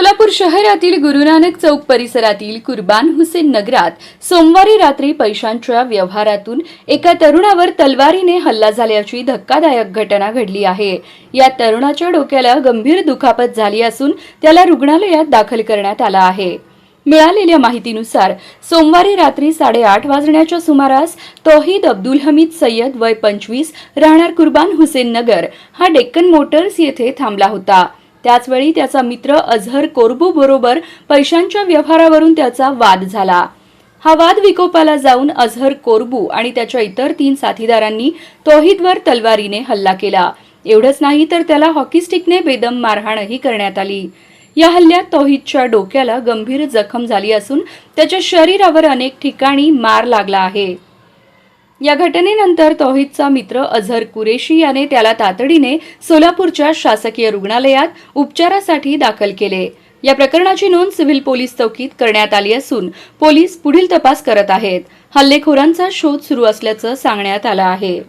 सोलापूर शहरातील गुरुनानक चौक परिसरातील कुर्बान हुसेन नगरात सोमवारी रात्री पैशांच्या व्यवहारातून एका तरुणावर तलवारीने हल्ला झाल्याची धक्कादायक घटना घडली आहे. या तरुणाच्या डोक्याला गंभीर दुखापत झाली असून त्याला रुग्णालयात दाखल करण्यात आला आहे. मिळालेल्या माहितीनुसार सोमवारी रात्री साडेआठ वाजण्याच्या सुमारास तोहीद अब्दुल हमीद सय्यद वय पंचवीस राहणार कुर्बान हुसेन नगर हा डेक्कन मोटर्स येथे थांबला होता. त्याचवेळी त्याचा मित्र अझहर कोरबू बरोबर पैशांच्या व्यवहारावरून त्याचा वाद झाला. हा वाद विकोपाला जाऊन अझहर कोरबू आणि त्याच्या इतर तीन साथीदारांनी तोहिदवर तलवारीने हल्ला केला. एवढंच नाही तर त्याला हॉकी स्टिकने बेदम मारहाणही करण्यात आली. या हल्ल्यात तोहिदच्या डोक्याला गंभीर जखम झाली असून त्याच्या शरीरावर अनेक ठिकाणी मार लागला आहे. या घटनेनंतर तौहीदचा मित्र अझहर कुरेशी याने त्याला तातडीने सोलापूरच्या शासकीय रुग्णालयात उपचारासाठी दाखल केले. या प्रकरणाची नोंद सिव्हिल पोलीस चौकीत करण्यात आली असून पोलीस पुढील तपास करत आहेत. हल्लेखोरांचा शोध सुरू असल्याचं सांगण्यात आलं आहे.